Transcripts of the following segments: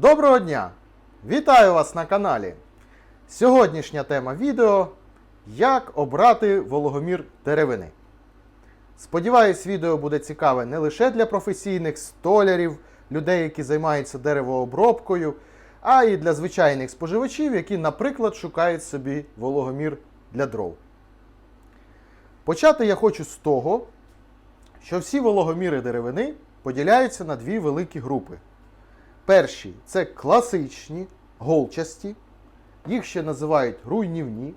Доброго дня! Вітаю вас на каналі! Сьогоднішня тема відео Як обрати вологомір деревини. Сподіваюсь, відео буде цікаве не лише для професійних столярів, людей, які займаються деревообробкою, а й для звичайних споживачів, які, наприклад, шукають собі вологомір для дров. Почати я хочу з того, що всі вологоміри деревини поділяються на дві великі групи. Перші це класичні, голчасті, їх ще називають руйнівні.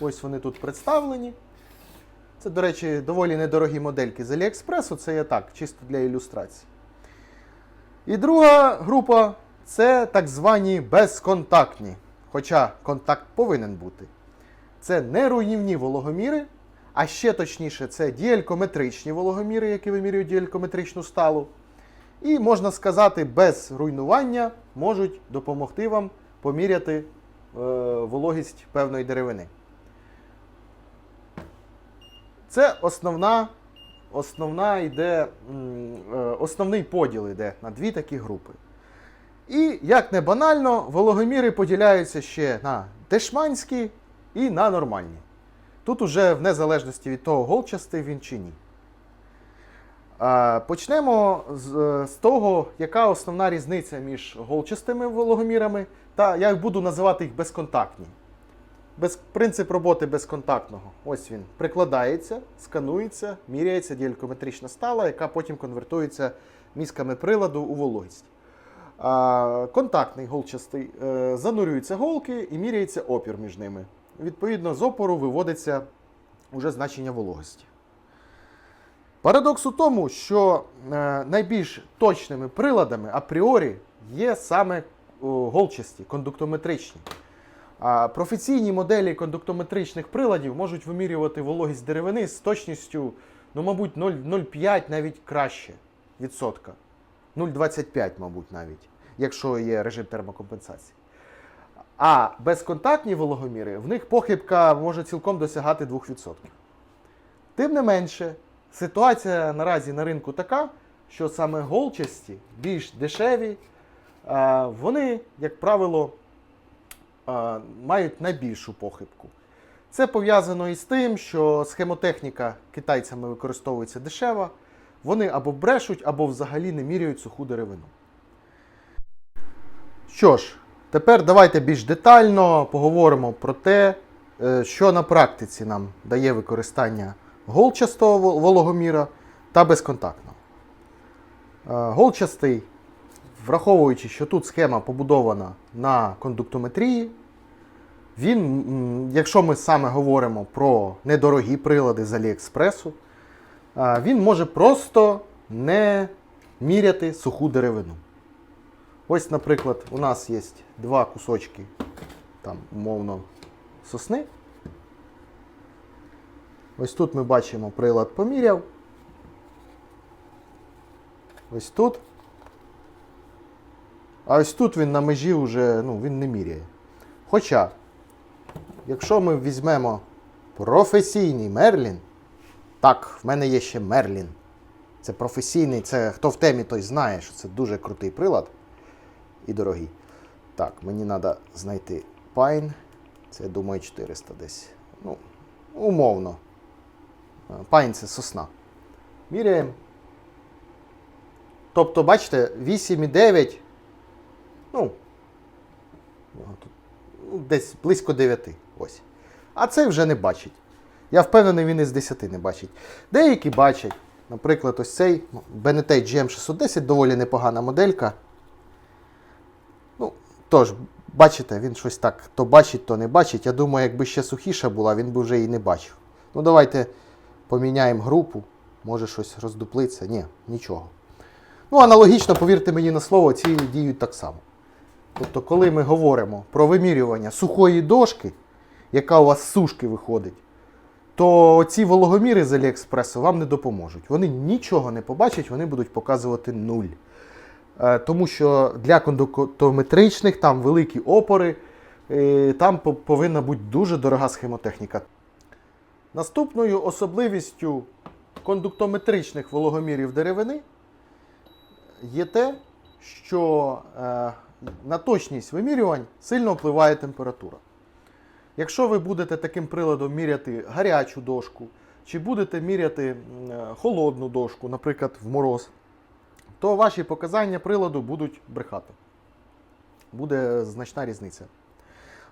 Ось вони тут представлені. Це, до речі, доволі недорогі модельки з Аліекспресу, це я так, чисто для ілюстрації. І друга група це так звані безконтактні. Хоча контакт повинен бути. Це не руйнівні вологоміри, а ще точніше, це діалькометричні вологоміри, які вимірюють діалькометричну сталу. І можна сказати, без руйнування можуть допомогти вам поміряти е, вологість певної деревини. Це основна, основна йде, е, основний поділ йде на дві такі групи. І, як не банально, вологоміри поділяються ще на дешманські і на нормальні. Тут уже в незалежності від того, голчастий він чи ні. Почнемо з, е, з того, яка основна різниця між голчастими вологомірами та я буду називати їх безконтактні. Без, принцип роботи безконтактного. Ось він прикладається, сканується, міряється діалькометрична стала, яка потім конвертується мізками приладу у вологість. Контактний голчастий е, занурюються голки і міряється опір між ними. Відповідно, з опору виводиться уже значення вологості. Парадокс у тому, що е, найбільш точними приладами апріорі є саме голчасті, кондуктометричні. Професійні моделі кондуктометричних приладів можуть вимірювати вологість деревини з точністю, ну, мабуть, 0,05 навіть краще відсотка. 0,25, мабуть, навіть, якщо є режим термокомпенсації. А безконтактні вологоміри, в них похибка може цілком досягати 2%. Тим не менше, ситуація наразі на ринку така, що саме голчасті, більш дешеві, вони, як правило, мають найбільшу похибку. Це пов'язано із тим, що схемотехніка китайцями використовується дешева, вони або брешуть, або взагалі не міряють суху деревину. Що ж, тепер давайте більш детально поговоримо про те, е, що на практиці нам дає використання голчастого вол- вологоміра та безконтактного. Е, Голчастий, враховуючи, що тут схема побудована на кондуктометрії, він, якщо ми саме говоримо про недорогі прилади з Аліекспресу, е, він може просто не міряти суху деревину. Ось, наприклад, у нас є два кусочки, там, умовно, сосни. Ось тут ми бачимо, прилад поміряв. Ось тут. А ось тут він на межі вже ну, він не міряє. Хоча, якщо ми візьмемо професійний Мерлін, так, в мене є ще Мерлін. Це професійний, це хто в темі, той знає, що це дуже крутий прилад і дорогий. Так, мені треба знайти Pine. Це, я думаю, 400 десь. Ну, умовно. Pine це сосна. Міряємо. Тобто, бачите, 8,9. Ну, ну, десь близько 9. Ось. А цей вже не бачить. Я впевнений, він із 10 не бачить. Деякі бачать. Наприклад, ось цей Benetech GM610 доволі непогана моделька. Ну, тож, бачите, він щось так то бачить, то не бачить. Я думаю, якби ще сухіша була, він би вже її не бачив. Ну, давайте поміняємо групу. Може щось роздуплиться. Ні, нічого. Ну, аналогічно, повірте мені на слово, ці діють так само. Тобто, коли ми говоримо про вимірювання сухої дошки, яка у вас з сушки виходить, то ці вологоміри з Аліекспресу вам не допоможуть. Вони нічого не побачать, вони будуть показувати нуль. Е, Тому що для кондуктометричних там великі опори, е, там повинна бути дуже дорога схемотехніка. Наступною особливістю кондуктометричних вологомірів деревини є те, що е, на точність вимірювань сильно впливає температура. Якщо ви будете таким приладом міряти гарячу дошку, чи будете міряти е, холодну дошку, наприклад, в мороз, то ваші показання приладу будуть брехати. Буде значна різниця.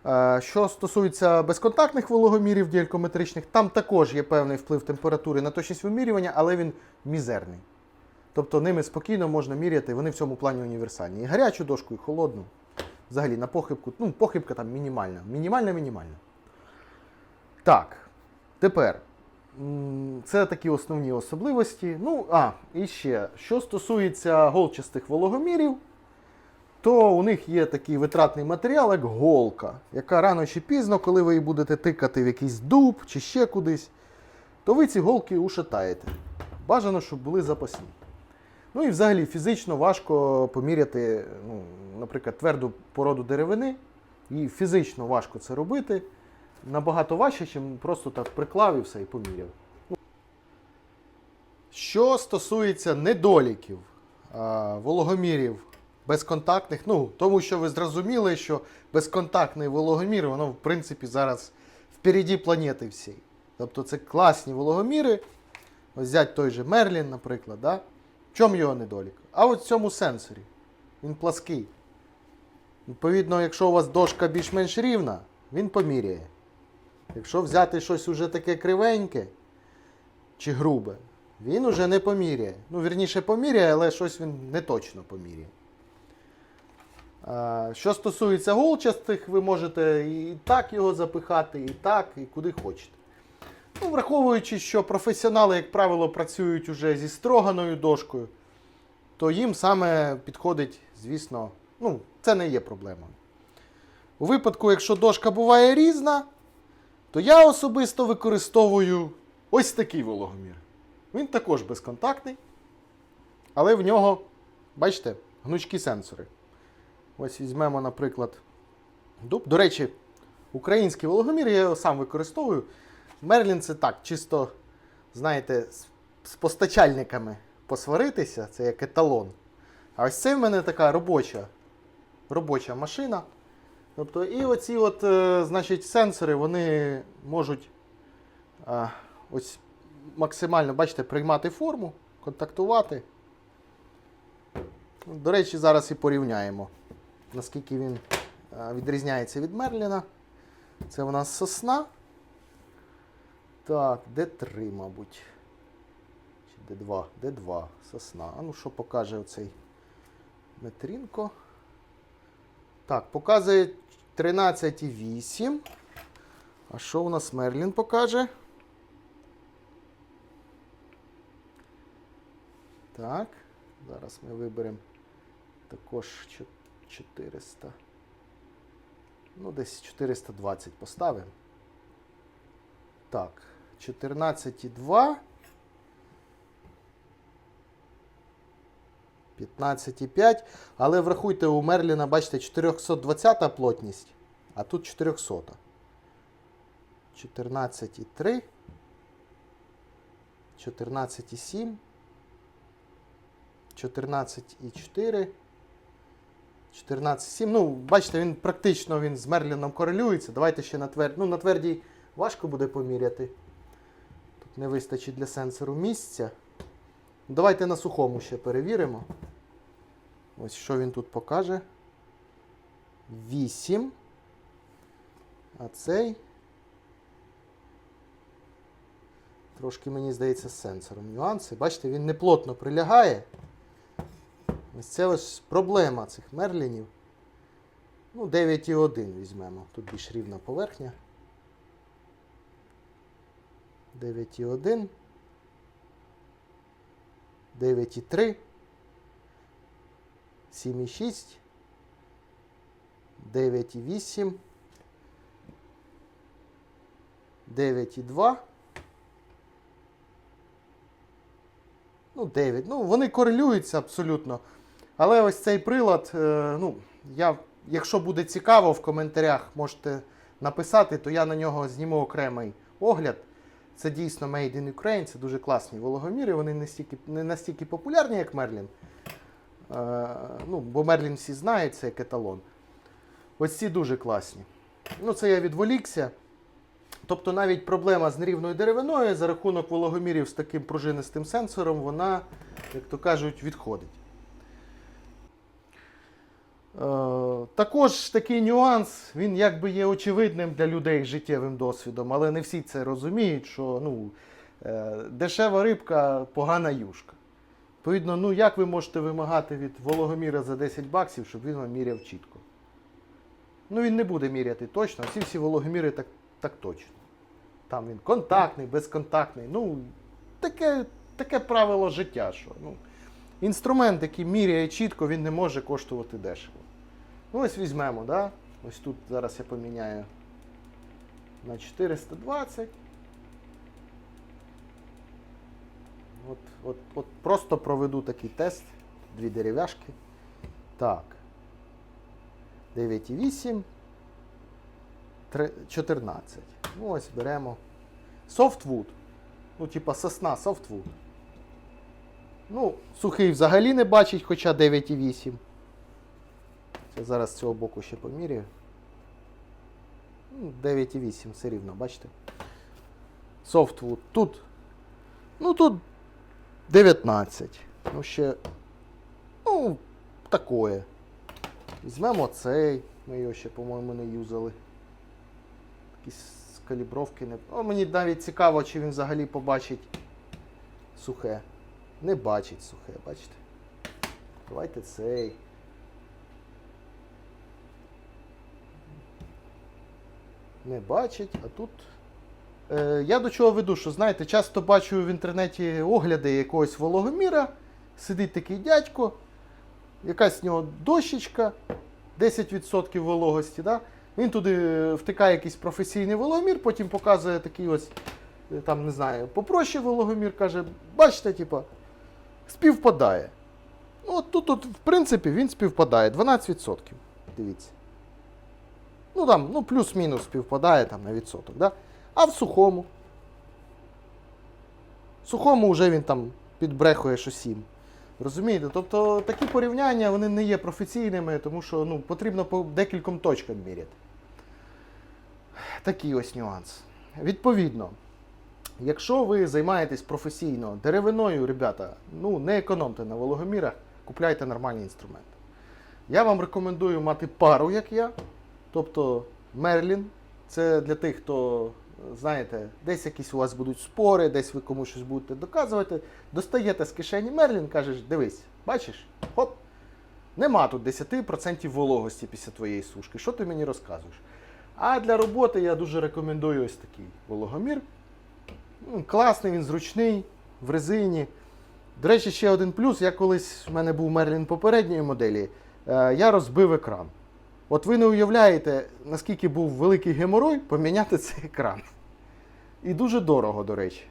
Е, Що стосується безконтактних вологомірів діалькометричних, там також є певний вплив температури на точність вимірювання, але він мізерний. Тобто ними спокійно можна міряти, вони в цьому плані універсальні. І гарячу дошку, і холодну. Взагалі на похибку, ну, похибка там мінімальна. Мінімальна, мінімальна. Так, тепер. Це такі основні особливості. Ну, а, і ще, що стосується голчастих вологомірів, то у них є такий витратний матеріал, як голка, яка рано чи пізно, коли ви її будете тикати в якийсь дуб чи ще кудись, то ви ці голки ушатаєте. Бажано, щоб були запасні. Ну і взагалі фізично важко поміряти, ну, наприклад, тверду породу деревини. І фізично важко це робити. Набагато важче, ніж просто так приклав і все і поміряв. Ну. Що стосується недоліків вологомірів безконтактних, ну, тому що ви зрозуміли, що безконтактний вологомір, воно, в принципі, зараз впереді планети всієї. Тобто це класні вологоміри. Ось взять той же Мерлін, наприклад. Да? В чому його недолік? А от в цьому сенсорі. Він плаский. Відповідно, якщо у вас дошка більш-менш рівна, він поміряє. Якщо взяти щось уже таке кривеньке чи грубе, він уже не поміряє. Ну, вірніше, поміряє, але щось він не точно поміряє. Що стосується голчастих, ви можете і так його запихати, і так, і куди хочете. Ну, враховуючи, що професіонали, як правило, працюють уже зі строганою дошкою, то їм саме підходить, звісно, ну, це не є проблемою. У випадку, якщо дошка буває різна, то я особисто використовую ось такий вологомір. Він також безконтактний, але в нього, бачите, гнучкі сенсори. Ось візьмемо, наприклад, дуб. До речі, український вологомір я його сам використовую. Мерлін це так, чисто, знаєте, з, постачальниками посваритися, це як еталон. А ось це в мене така робоча, робоча машина. Тобто, і оці от, е, значить, сенсори, вони можуть е, ось максимально, бачите, приймати форму, контактувати. До речі, зараз і порівняємо, наскільки він е, відрізняється від Мерліна. Це у нас сосна. Так, Д3, мабуть. Чи Д2? Д2, сосна. А ну що покаже оцей метрінко? Так, показує 13,8. А що у нас Мерлін покаже? Так, зараз ми виберемо також 400. Ну, десь 420 поставимо. Так, 14,2. 15,5. Але врахуйте, у Мерліна, бачите, 420 плотність, а тут 400. 14,3. 14,7. 14,4. 14,7. Ну, бачите, він практично він з Мерліном корелюється. Давайте ще на твердій. Ну, на твердій важко буде поміряти. Тут не вистачить для сенсору місця. Давайте на сухому ще перевіримо. Ось що він тут покаже. 8. А цей. Трошки, мені здається, з сенсором нюанси. Бачите, він не плотно прилягає. Ось це ось проблема цих мерлінів. Ну, 9,1 візьмемо. Тут більш рівна поверхня. 9,1. 9,3. 7,6. 9,8. 9,2. Ну, 9. Ну, вони корелюються абсолютно. Але ось цей прилад, е, ну, я, якщо буде цікаво, в коментарях можете написати, то я на нього зніму окремий огляд. Це дійсно Made in Ukraine, це дуже класні вологоміри, вони не настільки, не настільки популярні, як Мерлін. Ну, бо Мерлін всі знають, це як еталон. Ось ці дуже класні. Ну, це я відволікся. Тобто навіть проблема з нерівною деревиною за рахунок вологомірів з таким пружинистим сенсором, вона, як то кажуть, відходить. Е, також такий нюанс, він якби є очевидним для людей життєвим досвідом, але не всі це розуміють, що ну, е, дешева рибка погана юшка. Відповідно, ну як ви можете вимагати від вологоміра за 10 баксів, щоб він вам міряв чітко? Ну він не буде міряти точно, всі всі вологоміри так, так точно. Там він контактний, безконтактний. Ну, таке, таке правило життя, що ну, інструмент, який міряє чітко, він не може коштувати дешево. Ну, ось візьмемо, да? Ось тут зараз я поміняю на 420. От, от, от просто проведу такий тест. Дві дерев'яшки. Так. 9,8. 14. Ну, ось беремо. Softwood. Ну, типа сосна, softwood. Ну, сухий взагалі не бачить, хоча 9,8. Це зараз з цього боку ще поміряю. Ну, 9,8 все рівно, бачите? Softwood. Тут. Ну тут 19. Ну ще. Ну, такое. Візьмемо цей. Ми його ще, по-моєму, не юзали. Якісь калібровки не. О, мені навіть цікаво, чи він взагалі побачить сухе. Не бачить сухе, бачите? Давайте цей. Не бачить, а тут. Е, я до чого веду, що знаєте, часто бачу в інтернеті огляди якогось вологоміра. Сидить такий дядько, якась в нього дощечка, 10% вологості. Да? Він туди втикає якийсь професійний вологомір, потім показує такий ось, е, там, не знаю, попроще вологомір, каже, бачите, типа, співпадає. Ну, от тут, от, в принципі, він співпадає 12%. Дивіться. Ну там, ну, плюс-мінус співпадає там на відсоток. Да? А в сухому. В сухому вже він там підбрехує що 7. Розумієте? Тобто такі порівняння вони не є професійними, тому що ну, потрібно по декільком точкам міряти. Такий ось нюанс. Відповідно, якщо ви займаєтесь професійно деревиною, ребята, ну не економте на вологомірах, купляйте нормальні інструменти. Я вам рекомендую мати пару, як я. Тобто Мерлін. Це для тих, хто, знаєте, десь якісь у вас будуть спори, десь ви комусь щось будете доказувати. Достаєте з кишені Мерлін, кажеш, дивись, бачиш, хоп, нема тут 10% вологості після твоєї сушки. Що ти мені розказуєш? А для роботи я дуже рекомендую ось такий вологомір. Класний, він зручний, в резині. До речі, ще один плюс. Я колись в мене був Мерлін попередньої моделі, е, я розбив екран. От ви не уявляєте, наскільки був великий геморой поміняти цей екран. І дуже дорого, до речі.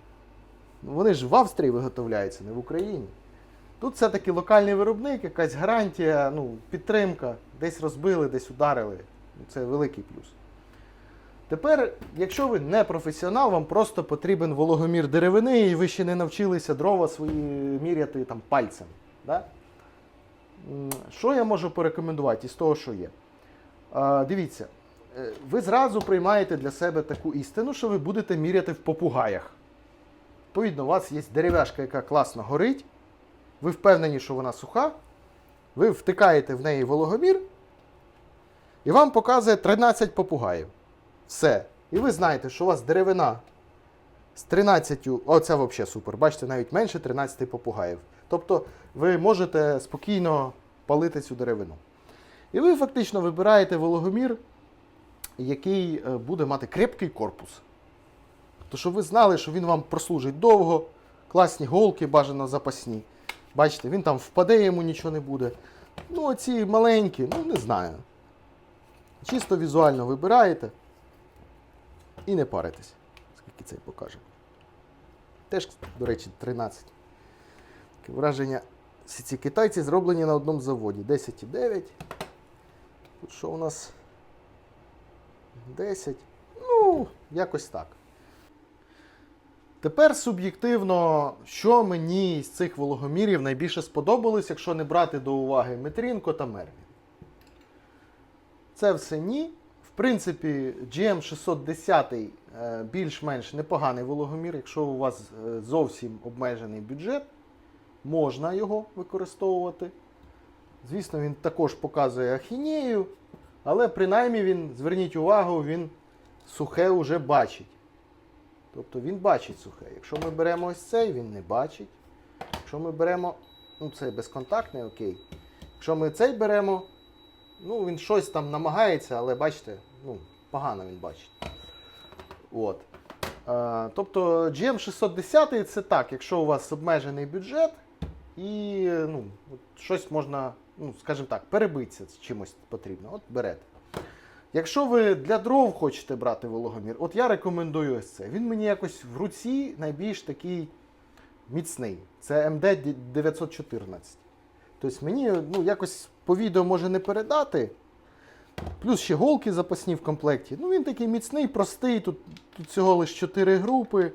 Вони ж в Австрії виготовляються, не в Україні. Тут все-таки локальний виробник, якась гарантія, ну, підтримка. Десь розбили, десь ударили. Це великий плюс. Тепер, якщо ви не професіонал, вам просто потрібен вологомір деревини, і ви ще не навчилися дрова свої міряти там, пальцем. Да? Що я можу порекомендувати із того, що є? Дивіться, е, ви зразу приймаєте для себе таку істину, що ви будете міряти в попугаях. Відповідно, у вас є дерев'яшка, яка класно горить, ви впевнені, що вона суха, ви втикаєте в неї вологомір, і вам показує 13 попугаїв. Все. І ви знаєте, що у вас деревина з 13, оце взагалі супер. Бачите, навіть менше 13 попугаїв. Тобто ви можете спокійно палити цю деревину. І ви фактично вибираєте вологомір, який е, буде мати крепкий корпус. То щоб ви знали, що він вам прослужить довго, класні голки, бажано запасні. Бачите, він там впаде, йому нічого не буде. Ну, оці маленькі, ну не знаю. Чисто візуально вибираєте і не паритесь, скільки цей покаже. Теж, до речі, 13. Таке враження, всі ці китайці зроблені на одному заводі. 10,9. Тут що у нас? 10. Ну, якось так. Тепер суб'єктивно, що мені з цих вологомірів найбільше сподобалось, якщо не брати до уваги Метрінко та Мерлін. Це все ні. В принципі, GM610 е, більш-менш непоганий вологомір. Якщо у вас е, зовсім обмежений бюджет, можна його використовувати. Звісно, він також показує ахінею, але принаймні він, зверніть увагу, він сухе вже бачить. Тобто він бачить сухе. Якщо ми беремо ось цей, він не бачить. Якщо ми беремо, ну це безконтактний, окей. Якщо ми цей беремо, ну він щось там намагається, але бачите, ну, погано він бачить. От. Е, тобто GM610 це так, якщо у вас обмежений бюджет і ну, щось можна, ну, скажімо так, перебитися з чимось потрібно. От берете. Якщо ви для дров хочете брати вологомір, от я рекомендую ось це. Він мені якось в руці найбільш такий міцний. Це MD 914. Тобто мені ну, якось по відео може не передати. Плюс ще голки запасні в комплекті. Ну він такий міцний, простий. Тут, тут всього лише 4 групи,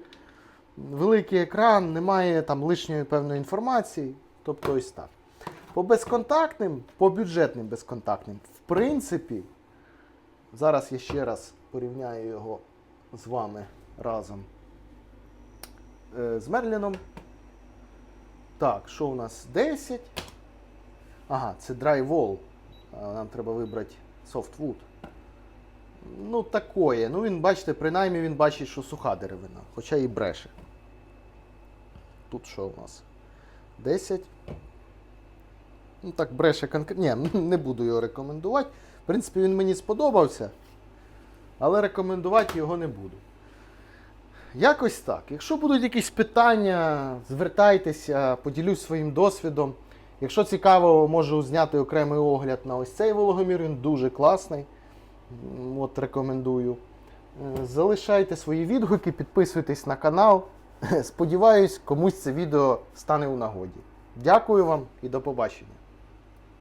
великий екран, немає там лишньої певної інформації. Тобто ось так. По безконтактним, по бюджетним безконтактним, в принципі, зараз я ще раз порівняю його з вами разом е, з Мерліном. Так, що у нас 10? Ага, це. А, Нам треба вибрати Softwood. Ну, такое. Ну, він, бачите, принаймні він бачить, що суха деревина, хоча і бреше. Тут що у нас? 10. Ну, так, бреше конкретно. Ні, не буду його рекомендувати. В принципі, він мені сподобався, але рекомендувати його не буду. Якось так. Якщо будуть якісь питання, звертайтеся, поділюсь своїм досвідом. Якщо цікаво, можу зняти окремий огляд на ось цей вологомір, він дуже класний. От рекомендую. Е, Залишайте свої відгуки, підписуйтесь на канал. Сподіваюсь, комусь це відео стане у нагоді. Дякую вам і до побачення.